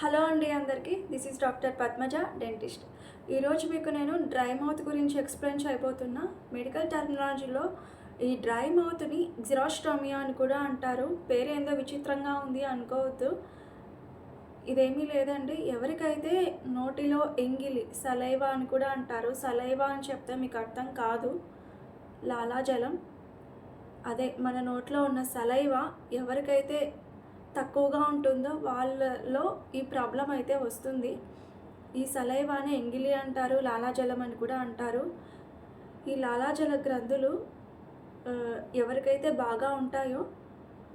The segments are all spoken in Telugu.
హలో అండి అందరికీ. This is doctor Padmaja dentist ఈరోజు మీకు నేను డ్రై మౌత్ గురించి ఎక్స్ప్లెయిన్ చేయబోతున్నా. మెడికల్ టెర్మినాలజీలో ఈ డ్రై మౌత్ని జిరాస్టోమియా అని కూడా అంటారు. పేరేందో విచిత్రంగా ఉంది అనుకోవద్దు. ఇదేమీ లేదండి. ఎవరికైతే నోటిలో ఎంగిలి సలైవా అని కూడా అంటారు సలైవా అని చెప్తే మీకు అర్థం కాదు. లాలాజలం. అదే మన నోట్లో ఉన్న సలైవా ఎవరికైతే తక్కువగా ఉంటుందో వాళ్ళలో ఈ ప్రాబ్లం అయితే వస్తుంది. ఈ సలైవాని ఎంగిలి అంటారు లాలాజలం అని కూడా అంటారు. ఈ లాలాజల గ్రంథులు ఎవరికైతే బాగా ఉంటాయో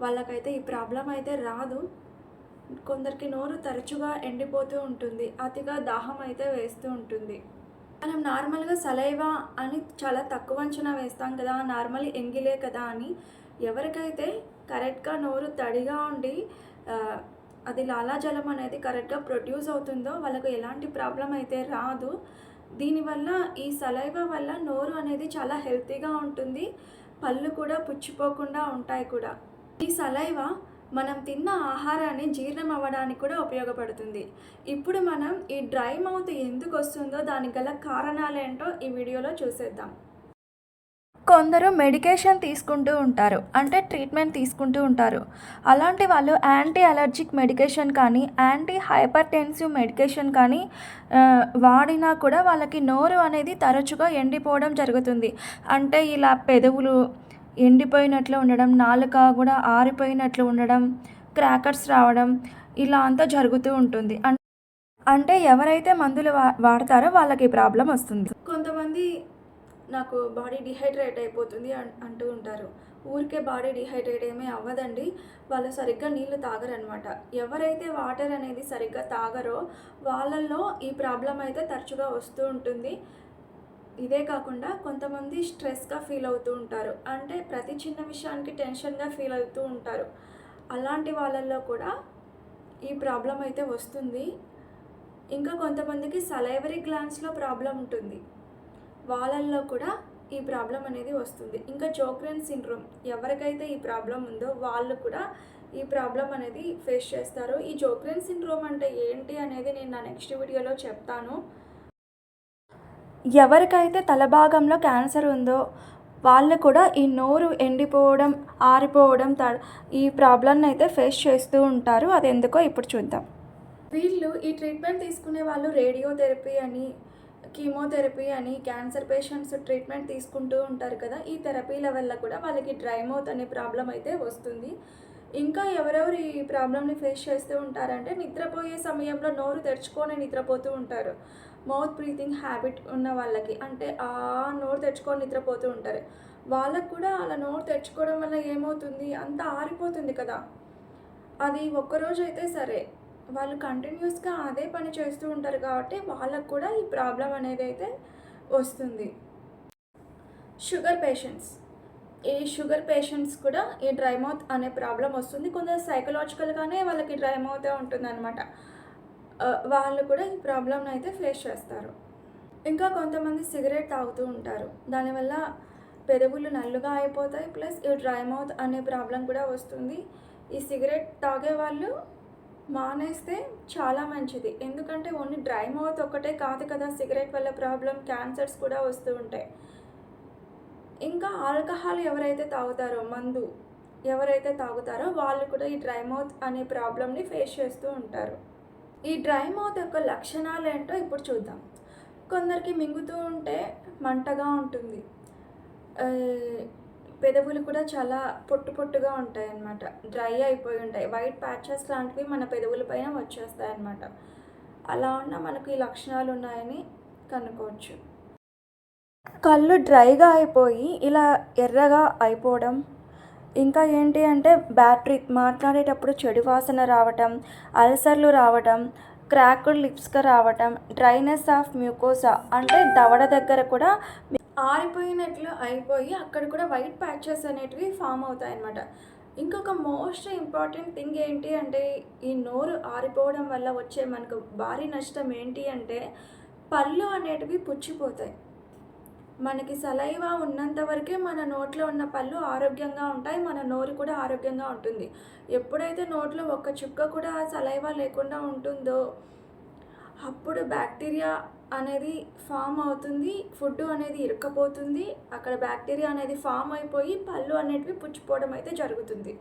వాళ్ళకైతే ఈ ప్రాబ్లం అయితే రాదు. కొందరికి నోరు తరచుగా ఎండిపోతూ ఉంటుంది అతిగా దాహం అయితే వేస్తూ ఉంటుంది. మనం నార్మల్గా సలైవా అని చాలా తక్కువ అంచనా వేస్తాం కదా నార్మల్ ఎంగిలే కదా అని ఎవరికైతే కరెక్ట్గా నోరు తడిగా ఉండి అది లాలాజలం అనేది కరెక్ట్గా ప్రొడ్యూస్ అవుతుందో వాళ్ళకు ఎలాంటి ప్రాబ్లం అయితే రాదు. దీనివల్ల ఈ సలైవ వల్ల నోరు అనేది చాలా హెల్తీగా ఉంటుంది. పళ్ళు కూడా పుచ్చిపోకుండా ఉంటాయి కూడా. ఈ సలైవ మనం తిన్న ఆహారాన్ని జీర్ణం అవ్వడానికి కూడా ఉపయోగపడుతుంది. ఇప్పుడు మనం ఈ డ్రై మౌత్ ఎందుకు వస్తుందో దానికి గల కారణాలేంటో ఈ వీడియోలో చూసేద్దాం. కొందరు మెడికేషన్ తీసుకుంటూ ఉంటారు. అంటే ట్రీట్మెంట్ తీసుకుంటూ ఉంటారు. అలాంటి వాళ్ళు యాంటీ అలర్జిక్ మెడికేషన్ కానీ యాంటీ హైపర్ టెన్సివ్ మెడికేషన్ కానీ వాడినా కూడా వాళ్ళకి నోరు అనేది తరచుగా ఎండిపోవడం జరుగుతుంది. అంటే ఇలా పెదవులు ఎండిపోయినట్లు ఉండడం నాలుక కూడా ఆరిపోయినట్లు ఉండడం క్రాకర్స్ రావడం ఇలా అంతా జరుగుతూ ఉంటుంది. అన్- అంటే ఎవరైతే మందులు వా వాడతారో వాళ్ళకి ప్రాబ్లం వస్తుంది. కొంతమంది నాకు బాడీ డిహైడ్రేట్ అయిపోతుంది అన్- అంటూ ఉంటారు. ఊరికే బాడీ డిహైడ్రేట్ ఏమీ అవ్వదండి. వాళ్ళు సరిగ్గా నీళ్ళు తాగరనమాట. ఎవరైతే వాటర్ అనేది సరిగ్గా తాగరో వాళ్ళల్లో ఈ ప్రాబ్లం అయితే తరచుగా వస్తూ ఉంటుంది. ఇదే కాకుండా కొంతమంది స్ట్రెస్గా ఫీల్ అవుతూ ఉంటారు. అంటే ప్రతి చిన్న విషయానికి టెన్షన్గా ఫీల్ అవుతూ ఉంటారు. అలాంటి వాళ్ళల్లో కూడా ఈ ప్రాబ్లం అయితే వస్తుంది. ఇంకా కొంతమందికి సలైవరీ గ్లాన్స్లో ప్రాబ్లం ఉంటుంది. వాళ్ళల్లో కూడా ఈ ప్రాబ్లం అనేది వస్తుంది. ఇంకా జోక్రెన్ సిండ్రోమ్ ఎవరికైతే ఈ ప్రాబ్లం ఉందో వాళ్ళు కూడా ఈ ప్రాబ్లం అనేది ఫేస్ చేస్తారు. ఈ జోక్రెన్ సిండ్రోమ్ అంటే ఏంటి అనేది నేను నా నెక్స్ట్ వీడియోలో చెప్తాను. ఎవరికైతే తల భాగంలో క్యాన్సర్ ఉందో వాళ్ళు కూడా ఈ నోరు ఎండిపోవడం ఆరిపోవడం త ఈ ప్రాబ్లంని అయితే ఫేస్ చేస్తూ ఉంటారు. అది ఎందుకో ఇప్పుడు చూద్దాం. వీళ్ళు ఈ ట్రీట్మెంట్ తీసుకునే వాళ్ళు రేడియోథెరపీ అని కీమోథెరపీ అని క్యాన్సర్ పేషెంట్స్ ట్రీట్మెంట్ తీసుకుంటూ ఉంటారు కదా ఈ థెరపీల వల్ల కూడా వాళ్ళకి డ్రై మౌత్ అనే ప్రాబ్లం అయితే వస్తుంది. ఇంకా ఎవరెవరు ఈ ప్రాబ్లమ్ని ఫేస్ చేస్తూ ఉంటారంటే నిద్రపోయే సమయంలో నోరు తెరుచుకొని నిద్రపోతూ ఉంటారు. మౌత్ బ్రీతింగ్ హ్యాబిట్ ఉన్న వాళ్ళకి అంటే ఆ నోరు తెరుచుకొని నిద్రపోతూ ఉంటారు. వాళ్ళకు కూడా అలా నోరు తెరుచుకోవడం వల్ల ఏమవుతుంది? అంత ఆరిపోతుంది కదా. అది ఒక్కరోజు అయితే సరే. వాళ్ళు కంటిన్యూస్గా అదే పని చేస్తూ ఉంటారు కాబట్టి వాళ్ళకు కూడా ఈ ప్రాబ్లం అనేది అయితే వస్తుంది. షుగర్ పేషెంట్స్ ఈ షుగర్ పేషెంట్స్ కూడా ఈ డ్రై మౌత్ అనే ప్రాబ్లం వస్తుంది. కొందరు సైకలాజికల్గానే వాళ్ళకి డ్రై మౌతే ఉంటుంది అనమాట వాళ్ళు కూడా ఈ ప్రాబ్లంని అయితే ఫేస్ చేస్తారు. ఇంకా కొంతమంది సిగరెట్ తాగుతూ ఉంటారు. దానివల్ల పెదవులు నల్లుగా అయిపోతాయి. ప్లస్ ఈ డ్రై మౌత్ అనే ప్రాబ్లం కూడా వస్తుంది. ఈ సిగరెట్ తాగే వాళ్ళు మానేస్తే చాలా మంచిది. ఎందుకంటే ఓన్లీ డ్రై మౌత్ ఒక్కటే కాదు కదా సిగరెట్ వల్ల ప్రాబ్లం క్యాన్సర్స్ కూడా వస్తూ ఉంటాయి. ఇంకా ఆల్కహాల్ ఎవరైతే తాగుతారో మందు ఎవరైతే తాగుతారో వాళ్ళు కూడా ఈ డ్రై మౌత్ అనే ప్రాబ్లమ్ని ఫేస్ చేస్తూ ఉంటారు. ఈ డ్రై మౌత్ యొక్క లక్షణాలు ఏంటో ఇప్పుడు చూద్దాం. కొందరికి మింగుతూ ఉంటే మంటగా ఉంటుంది. పెదవులు కూడా చాలా పొట్టు పొట్టుగా ఉంటాయి అన్నమాట డ్రై అయిపోయి ఉంటాయి. వైట్ ప్యాచెస్ లాంటివి మన పెదవులపైన వచ్చేస్తాయి అన్నమాట అలా ఉన్న మనకు ఈ లక్షణాలు ఉన్నాయని కనుక్కోవచ్చు. కళ్ళు డ్రైగా అయిపోయి ఇలా ఎర్రగా అయిపోవడం ఇంకా ఏంటి అంటే బ్యాటరీ మాట్లాడేటప్పుడు చెడు వాసన రావటం అల్సర్లు రావటం క్రాక్డ్ లిప్స్గా రావటం డ్రైనెస్ ఆఫ్ మ్యూకోసా అంటే దవడ దగ్గర కూడా ఆరిపోయినట్లు అయిపోయి అక్కడ కూడా వైట్ ప్యాచెస్ అనేటివి ఫామ్ అవుతాయి అన్నమాట ఇంకొక మోస్ట్ ఇంపార్టెంట్ థింగ్ ఏంటి అంటే ఈ నోరు ఆరిపోవడం వల్ల వచ్చే మనకు భారీ నష్టం ఏంటి అంటే పళ్ళు అనేటివి పుచ్చిపోతాయి. మనకి సలైవా ఉన్నంత వరకే మన నోట్లో ఉన్న పళ్ళు ఆరోగ్యంగా ఉంటాయి మన నోరు కూడా ఆరోగ్యంగా ఉంటుంది. ఎప్పుడైతే నోట్లో ఒక్క చుక్క కూడా సలైవా లేకుండా ఉంటుందో అప్పుడు బ్యాక్టీరియా అనేది ఫామ్ అవుతుంది ఫుడ్ అనేది ఇరుక్కపోతుంది అక్కడ బ్యాక్టీరియా అనేది ఫామ్ అయిపోయి పళ్ళు అనేటివి పుచ్చిపోవడం అయితే జరుగుతుంది.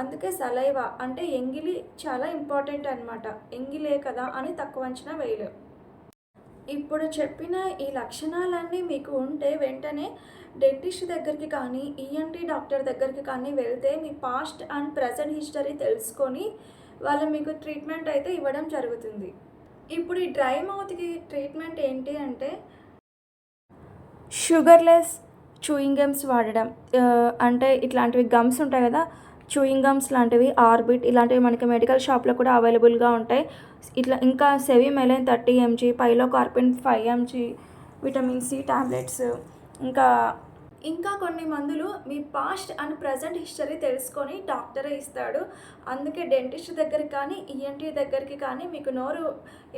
అందుకే సలైవా అంటే ఎంగిలి చాలా ఇంపార్టెంట్ అనమాట ఎంగిలే కదా అని తక్కువ అంచనా వేయలేం. ఇప్పుడు చెప్పిన ఈ లక్షణాలన్నీ మీకు ఉంటే వెంటనే డెంటిస్ట్ దగ్గరికి కానీ ఈఎన్టీ డాక్టర్ దగ్గరికి కానీ వెళ్తే మీ పాస్ట్ అండ్ ప్రజెంట్ హిస్టరీ తెలుసుకొని వాళ్ళు మీకు ట్రీట్మెంట్ అయితే ఇవ్వడం జరుగుతుంది. ఇప్పుడు ఈ డ్రై మౌత్కి ట్రీట్మెంట్ ఏంటి అంటే షుగర్లెస్ చూయింగ్ గమ్స్ వాడడం. అంటే ఇట్లాంటివి గమ్స్ ఉంటాయి కదా చూయింగ్ గమ్స్ లాంటివి ఆర్బిట్ ఇలాంటివి మనకి మెడికల్ షాప్లో కూడా అవైలబుల్గా ఉంటాయి. ఇట్లా ఇంకా సెవి మెలైన్ thirty mg pilocarpine five mg vitamin C tablets ఇంకా ఇంకా కొన్ని మందులు మీ పాస్ట్ అండ్ ప్రజెంట్ హిస్టరీ తెలుసుకొని డాక్టరే ఇస్తాడు. అందుకే డెంటిస్ట్ దగ్గరికి కానీ ఈఎన్టీ దగ్గరికి కానీ మీకు నోరు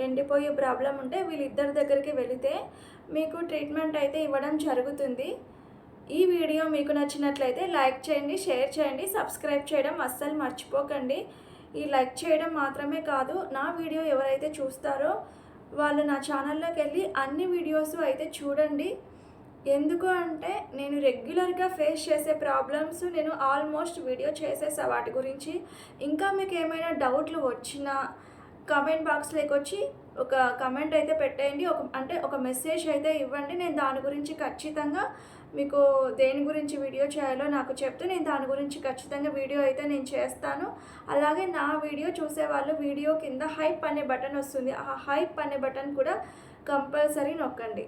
ఎండిపోయే ప్రాబ్లం ఉంటే వీళ్ళిద్దరి దగ్గరికి వెళితే మీకు ట్రీట్మెంట్ అయితే ఇవ్వడం జరుగుతుంది. ఈ వీడియో మీకు నచ్చినట్లయితే లైక్ చేయండి షేర్ చేయండి సబ్స్క్రైబ్ చేయడం అస్సలు మర్చిపోకండి. ఈ లైక్ చేయడం మాత్రమే కాదు నా వీడియో ఎవరైతే చూస్తారో వాళ్ళు నా ఛానల్లోకి వెళ్ళి అన్ని వీడియోస్ అయితే చూడండి. ఎందుకు అంటే నేను రెగ్యులర్గా ఫేస్ చేసే ప్రాబ్లమ్స్ నేను ఆల్మోస్ట్ వీడియో చేసేసా వాటి గురించి. ఇంకా మీకు ఏమైనా డౌట్లు వచ్చినా కమెంట్ బాక్స్లోకి వచ్చి ఒక కమెంట్ అయితే పెట్టేయండి. ఒక అంటే ఒక మెసేజ్ అయితే ఇవ్వండి. నేను దాని గురించి ఖచ్చితంగా మీకు దేని గురించి వీడియో చేయాలో నాకు చెప్తే నేను దాని గురించి ఖచ్చితంగా వీడియో అయితే నేను చేస్తాను. అలాగే నా వీడియో చూసే వాళ్ళు వీడియో కింద హైప్ అనే బటన్ వస్తుంది. ఆ హైప్ అనే బటన్ కూడా కంపల్సరీ నొక్కండి.